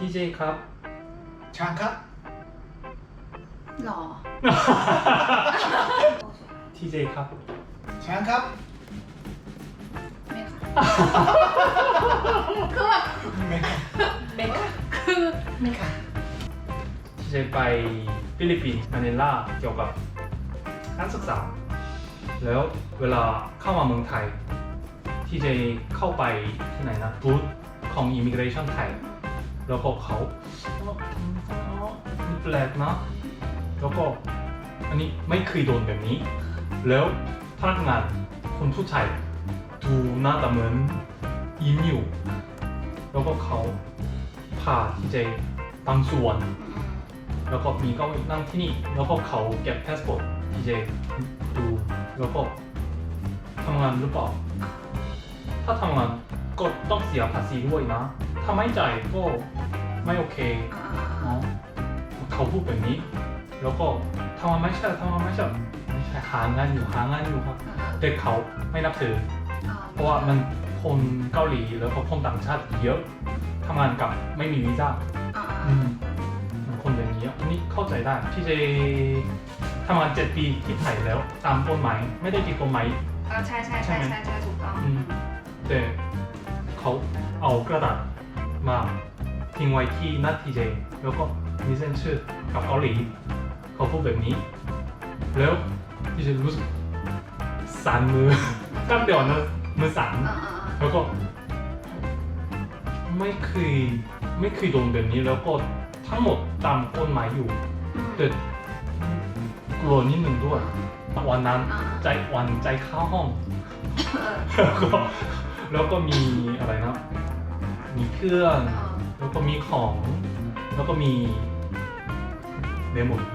ทีเจครับ ช้างครับ หล่อทีเจครับ ช้างครับ ไม่ค่ะคือแบบไม่ค่ะเบคคือไม่ค่ะ ทีเจไปฟิลิปปินส์มะนิลาเกี่ยวกับการศึกษา แล้วเวลาเข้ามาเมืองไทย ทีเจเข้าไปที่ไหนนะบูธของ Immigration ไทย แล้วก็เขาเอ้าเอ้าแปลกนะแล้วก็อันนี้ไม่เคยโดนแบบนี้ แล้วพนักงานคนผู้ชายดูหน้าตาเหมือนยิ้มอยู่ แล้วก็เขาพาทีเจบางส่วน แล้วก็มีเก็นั่งที่นี่ แล้วก็เขาเก็บพาสปอร์ตทีเจดูแล้วก็ทำงานหรือเปล่า ถ้าทำงานก็ต้องเสียภาษีด้วยนะ ถ้าไม่จ่ายก็ไม่โอเคอ๋อเขาพูดแบบนี้ แล้วก็ทำไมไม่ใช่ทำไมไม่ใช่ไม่ใช่หางานอยู่หางานอยู่ครับแต่เขาไม่นับถือ เพราะว่ามันคนเกาหลีแล้วก็คนต่างชาติเยอะทำงานกับไม่มีวีซ่าอืมมันคนแบบนี้อันนี้เข้าใจได้พี่เจทำงานเจ็ดปีที่ไทยแล้วตามกฎหมายไม่ได้ผิดกฎหมายเออใช่ใช่ใช่ใช่ใช่ถูกต้องอืมแต่เขาเอากระดาษ มาทิ้งไว้ที่หน้าทีเจแล้วก็มีเส้นชื่อกับเกาหลีเขาพูดแบบนี้ แล้วทีเจรู้สึกสั่นมือตั้งแต่วันนั้นมือสั่นอ่าอ่าอ่าแล้วก็ไม่เคยไม่เคยโดนแบบนี้แล้วก็ทั้งหมดตามกฎหมายอยู่อืมแต่กลัวนิดหนึ่งด้วยวันนั้นอ่าใจวันใจเข้าห้องเออแล้วก็แล้วก็มีอะไรนะ มีเครื่องเออแล้วก็มีของ แล้วก็มีเมมโมรี่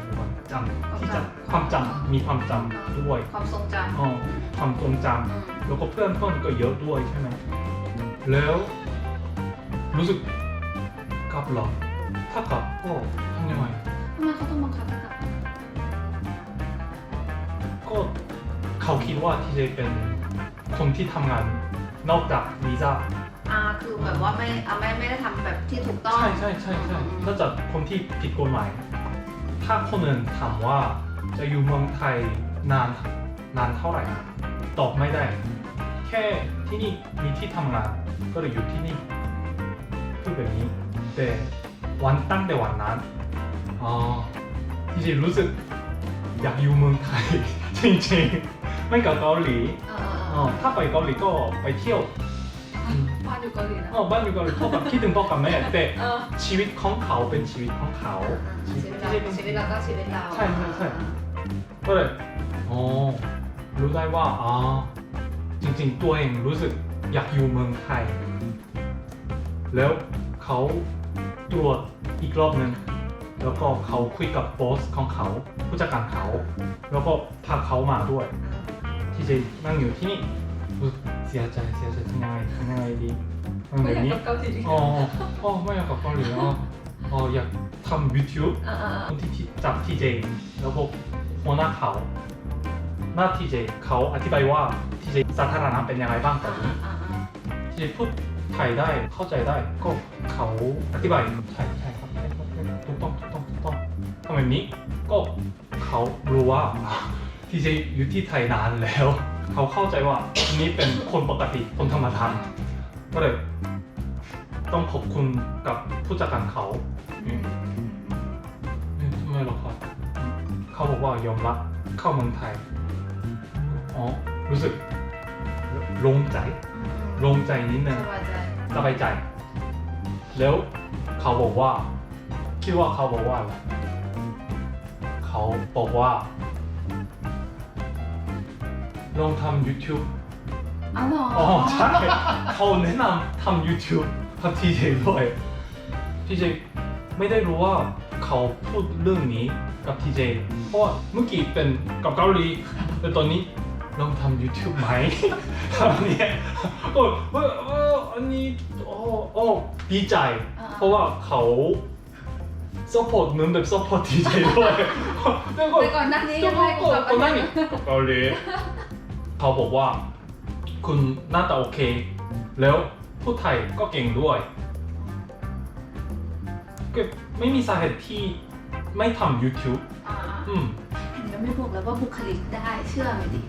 จำที่จำความจำมีความจำด้วยความทรงจำอ๋อความทรงจอืมำแล้วก็เพื่อนเพื่อนก็เยอะด้วยใช่ไหมแล้วรู้สึกกลับเหรอถ้ากลับก็ทำยังไงทำไมเขาต้องบังคับให้กลับก็เขาคิดว่าที่จะเป็นคนที่ทำงานนอกจากวีซ่าอ่า คือแบบว่าไม่อ่าไม่ไม่ได้ทำแบบที่ถูกต้อง ใช่ใช่ใช่ใช่นอกจากคนที่ผิดกฎหมาย ถ้าคนอื่นถามว่าจะอยู่เมืองไทยนานนานเท่าไหร่ ตอบไม่ได้ แค่ที่นี่มีที่ทำงาน ก็เลยอยู่ที่นี่พูดแบบนี้ แต่วันตั้งแต่วันนั้นอ๋อที่จริงรู้สึกอยากอยู่เมืองไทย จริงๆ ไม่กับเกาหลีเออเออเออ๋ออถ้าไปเกาหลีก็ไปเที่ยวอืม บ้านอยู่เกาหลีนะอ๋อบ้านอยู่เกาหลีพ่อกับคิดถึงพ่อกับแม่แต่เออชีวิตของเขาเป็นชีวิตของเขาชีวิตเราชีวิตเราก็ชีวิตเราใช่ใช่ใช่ก็เลยอ๋อรู้ได้ว่าอ๋อจริงๆ ตัวเองรู้สึกอยากอยู่เมืองไทย แล้วเขาตรวจอีกรอบหนึ่งแล้วก็เขาคุยกับบอสของเขาผู้จัดการเขา แล้วก็พาเขามาด้วย ที่จะนั่งอยู่ที่นี่รู้สึก เสียใจเสียใจทำยังไงทำยังไงดีทำไม่แบบอยากนี้ กลับเกาหลีอ๋ออ๋อไม่อยากกลับเกาหลีอ๋ออ๋ออยากทำ YouTube อ่าอ่าคนที่ที่จับทีเจแล้วพวกหัวหน้าเขาหน้าทีเจเขาอธิบายว่าทีเจสาธารณะเป็นยังไงบ้างตอ่าอนนี้ อ่าอ่าทีเจพูดไทยได้เข้าใจได้ก็เขาอธิบายใช่ใช่ครับใช่ครับใช่ครับถูกต้องถูกต้องถูกต้องทำแบบนี้ก็เขารู้ว่าทีเจอยู่ที่ไทยนานแล้ว เขาเข้าใจว่าอันนี้เป็นคนปกติคนธรรมดาก็เลยต้องขอบคุณกับผู้จัดการเขาอืมเอ๊ะทำไมหรอครับ เขาบอกว่ายอมรับเข้าเมืองไทย อ๋อ รู้สึกโลงใจโลงใจนิดนึสงบายใจสบายใจ แล้วเขาบอกว่า คิดว่าเขาบอกว่าอะไรเขาบอกว่า ลองทำ YouTube อ๋อเหรออ๋อใช่เขาแนะนำทำ YouTube ทำทีเจด้วยทีเจไม่ได้รู้ว่าเขาพูดเรื่องนี้กับทีเจเพราะว่าเมื่อกี้เป็นกับเกาหลีแต่ตอนนี้ลองทำ YouTube ไหมทำเนี่ยก็เออเอออันนี้โอ้โอ้ดีใจ เพราะว่าเขา support เหมือนแบบ support ทีเจด้วยแล้วก็แต่ก่อนหน้านี้ยังไม่ให้กูกลับคนนั่งอยู่เกาหลี เขาบอกว่า คุณหน้าตาโอเค แล้วพูดไทยก็เก่งด้วยก็ไม่มีสาเหตุที่ไม่ทำ YouTube อ่าอืมเห็นไหมไม่บอกแล้วว่าบุคลิกได้เชื่อไหมดิ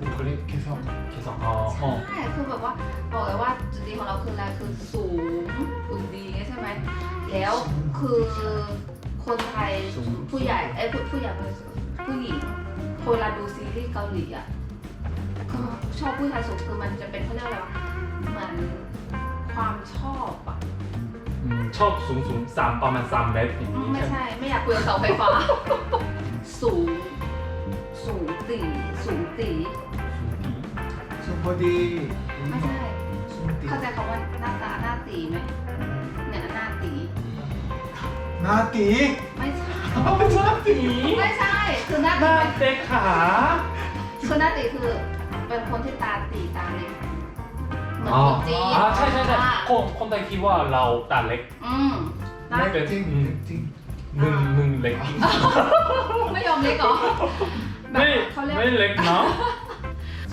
บุคลิกที่สองแค่สองอ๋ออ๋อใช่คือแบบว่าบอกเลยว่าจุดดีของเราคืออะไรคือสูงหุ่นดีใช่ไหมแล้วคือคนไทยผู้ใหญ่เอ้ยผู้ผู้ใหญ่ผู้หญิงคนเวลาดูซีรีส์เกาหลีอะ ก็ชอบผู้ชายสูงคือมันจะเป็นเขาเรียกอะไรวะเหมือนความชอบอะอืมชอบสูงสูงสามประมาณสามเมตรอย่างอืมนี้ไม่ใช่ไหมใช่ไม่อยากเปลืองเสาไฟฟ้า สูง สูงตีสูงตีสุพอดีไม่ใช่ สุพอดีเข้าใจคำว่าหน้าตาหน้าตีไหมเนี่ยหน้าตีนาตีไม่ใช่ อ๋อหน้าตีไม่ใช่ คือหน้าหตีน้าเป็นเด็กขาคือหน้าตีคือ เป็นคนที่ตาตีตาเล็กเหมือนอ๋อคนจีนอ่าใช่ใช่ใช่อ่าคนคนไทยคิดว่าเราตาเล็กอืมหน้าเล็กจริงจริงหนึ่งหนึ่งเล็กไม่ยอมเล็กเหรอแบบไม่เขาเรียก ไม่เล็กนะ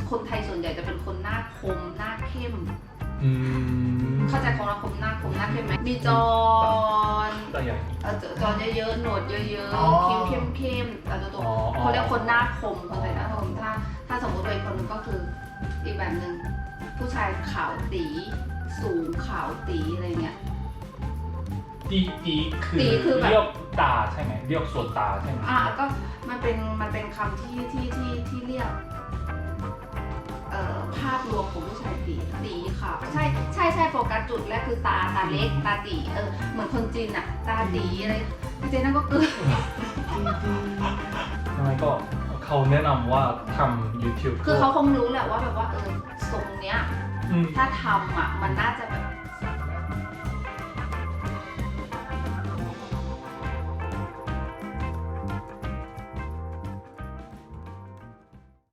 คนไทยส่วนใหญ่จะเป็นคนหน้าคมหน้าเข้ม อืมเข้าใจของเราคมหน้าคมหน้าเข้มไหมมีจอนตาใหญ่ เออจอนเยอะๆหนวดเยอะอ๋อๆคิ้วเข้มๆแต่ตัวอ๋ออ๋อเขาเรียกคนหน้าคมคนไทยหน้าคมถ้า ถ้าสมมติว่าอีกคนนึงก็คืออีกแบบหนึ่งผู้ชายขาวตีสูงขาวตีอะไรเงี้ย ตีตีคืตีอคือแบบ เรียกตาใช่ไหมเรียกส่วนตาใช่ไหมอะก็มันเป็นมันเป็นคำที่ที่ที่ที่เรียกเอ่อภาพรวมของผู้ชายตีตีขาวใช่ใช่ใช่โฟกัสจุดแรกคือตาตาเล็กตาตีเออเหมือนคนจีนอะตาตีอะไรพี่เจนั่นก็คือ ทำไมก็ เขาแนะนำว่าทำ YouTube คือเขาคงรู้แหละว่าแบบว่าเออทรงเนี้ย อืม ถ้าทำอะมันน่าจะแบบ